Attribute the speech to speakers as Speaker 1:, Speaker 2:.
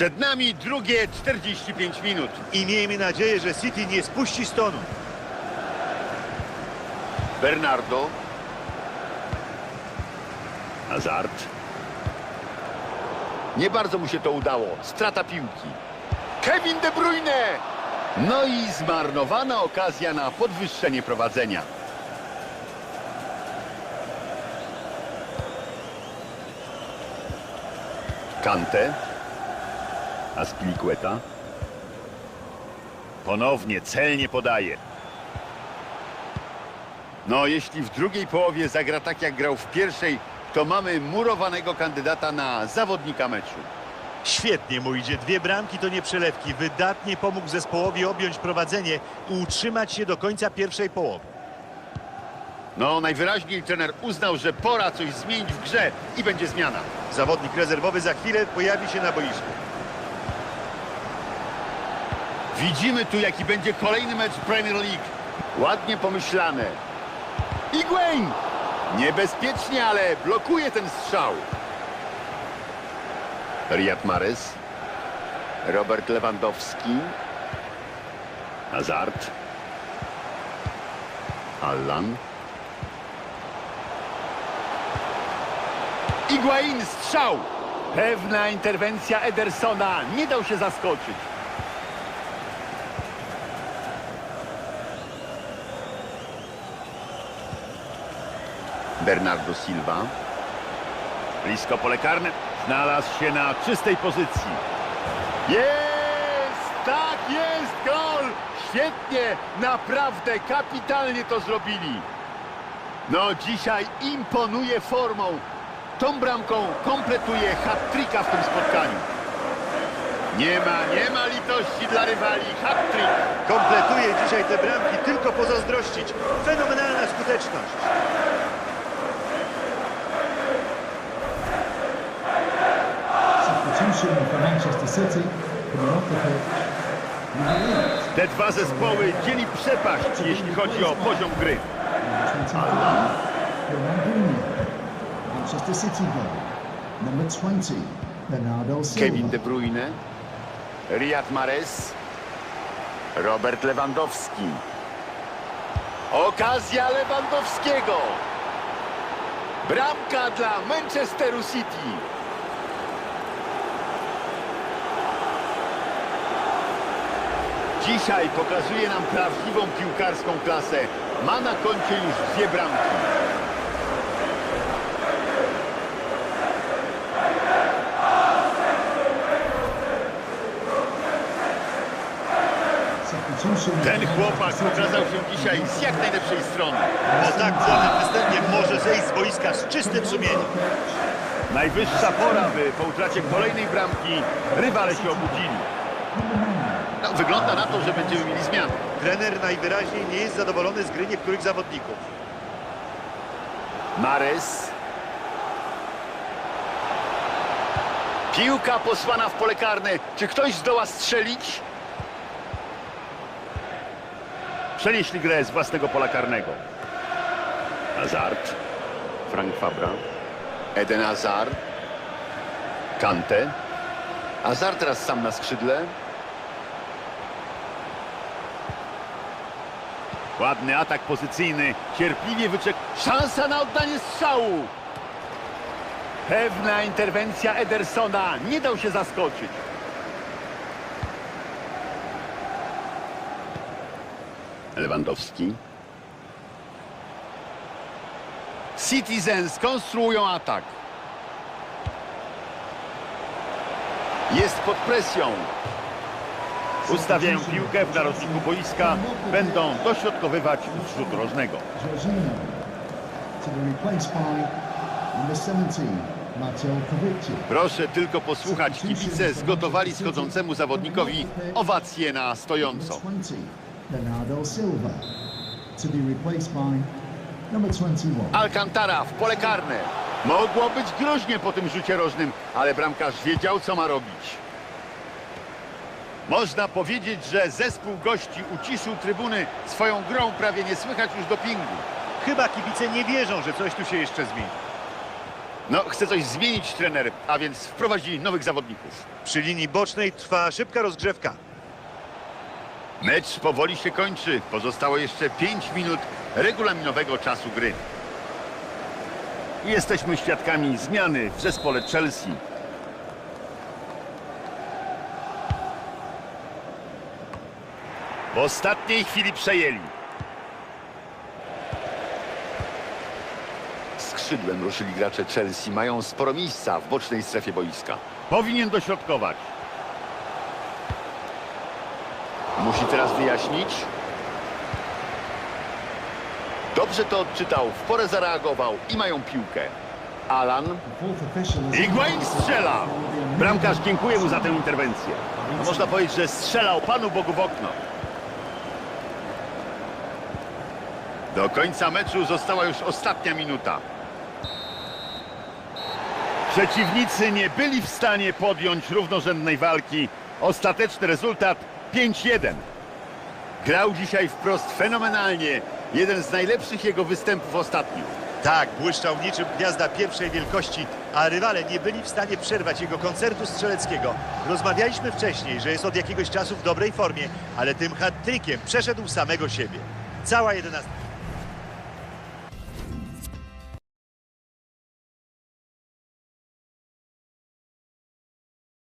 Speaker 1: Przed nami drugie 45 minut.
Speaker 2: I miejmy nadzieję, że City nie spuści z tonu.
Speaker 1: Bernardo. Hazard. Nie bardzo mu się to udało. Strata piłki. Kevin De Bruyne! No i zmarnowana okazja na podwyższenie prowadzenia. Kante. Aspilicueta. Ponownie celnie podaje. No, jeśli w drugiej połowie zagra tak, jak grał w pierwszej, to mamy murowanego kandydata na zawodnika meczu.
Speaker 2: Świetnie mu idzie. Dwie bramki to nie przelewki. Wydatnie pomógł zespołowi objąć prowadzenie i utrzymać się do końca pierwszej połowy.
Speaker 1: No, najwyraźniej trener uznał, że pora coś zmienić w grze i będzie zmiana.
Speaker 2: Zawodnik rezerwowy za chwilę pojawi się na boisku.
Speaker 1: Widzimy tu, jaki będzie kolejny mecz Premier League. Ładnie pomyślane. Higuain! Niebezpiecznie, ale blokuje ten strzał. Riyad Mahrez. Robert Lewandowski. Hazard. Allan. Higuain strzał! Pewna interwencja Edersona. Nie dał się zaskoczyć. Bernardo Silva. Blisko pole karne. Znalazł się na czystej pozycji. Jest! Tak jest! Gol! Świetnie! Naprawdę kapitalnie to zrobili. No dzisiaj imponuje formą. Tą bramką kompletuje hat-tricka w tym spotkaniu. Nie ma, nie ma litości dla rywali. Hat-trick.
Speaker 2: Kompletuje dzisiaj te bramki tylko pozazdrościć. Fenomenalna skuteczność.
Speaker 1: Te dwa zespoły dzieli przepaść, jeśli chodzi o poziom gry.
Speaker 3: number 24, Ronaldinho. Manchester City goal. Number 20, Bernardo Silva.
Speaker 1: Kevin De Bruyne, Riyad Mahrez, Robert Lewandowski. Okazja Lewandowskiego. Bramka dla Manchesteru City. Dzisiaj pokazuje nam prawdziwą piłkarską klasę. Ma na koncie już dwie bramki. Ten chłopak pokazał się dzisiaj z jak najlepszej strony.
Speaker 2: Po tak udanym występie może zejść z boiska z czystym sumieniem.
Speaker 1: Najwyższa pora, by po utracie kolejnej bramki rywale się obudzili. No, wygląda na to, że będziemy mieli zmianę.
Speaker 2: Trener najwyraźniej nie jest zadowolony z gry niektórych zawodników.
Speaker 1: Mares. Piłka posłana w pole karne. Czy ktoś zdoła strzelić? Przenieśli grę z własnego pola karnego. Hazard. Frank Fabra. Eden Hazard. Kante. Hazard teraz sam na skrzydle. Ładny atak pozycyjny. Cierpliwie wyczek... Szansa na oddanie strzału. Pewna interwencja Edersona. Nie dał się zaskoczyć. Lewandowski. Citizens konstruują atak. Jest pod presją. Ustawiają piłkę w narożniku boiska. Będą dośrodkowywać z rzutu rożnego.
Speaker 3: Jorginho to be replaced by number 17, Matteo Kovici.
Speaker 1: Proszę tylko posłuchać. Kibice zgotowali schodzącemu zawodnikowi owację na stojąco.
Speaker 3: Number 20, Bernardo Silva to be replaced by number 21.
Speaker 1: Alcantara w pole karne. Mogło być groźnie po tym rzucie rożnym, ale bramkarz wiedział, co ma robić. Można powiedzieć, że zespół gości uciszył trybuny swoją grą prawie nie słychać już dopingu.
Speaker 2: Chyba kibice nie wierzą, że coś tu się jeszcze zmieni.
Speaker 1: No, chce coś zmienić trener, a więc wprowadzili nowych zawodników.
Speaker 2: Przy linii bocznej trwa szybka rozgrzewka.
Speaker 1: Mecz powoli się kończy. Pozostało jeszcze 5 minut regulaminowego czasu gry. Jesteśmy świadkami zmiany w zespole Chelsea. W ostatniej chwili przejęli. Skrzydłem ruszyli gracze Chelsea. Mają sporo miejsca w bocznej strefie boiska. Powinien dośrodkować. Musi teraz wyjaśnić. Dobrze to odczytał, w porę zareagował i mają piłkę. Alan. Higuain strzela. Bramkarz dziękuję mu za tę interwencję. No, można powiedzieć, że strzelał Panu Bogu w okno. Do końca meczu została już ostatnia minuta. Przeciwnicy nie byli w stanie podjąć równorzędnej walki. Ostateczny rezultat 5-1. Grał dzisiaj wprost fenomenalnie. Jeden z najlepszych jego występów ostatnio.
Speaker 2: Tak, błyszczał niczym gwiazda pierwszej wielkości, a rywale nie byli w stanie przerwać jego koncertu strzeleckiego. Rozmawialiśmy wcześniej, że jest od jakiegoś czasu w dobrej formie, ale tym hat-trickiem przeszedł samego siebie. Cała jedenastka.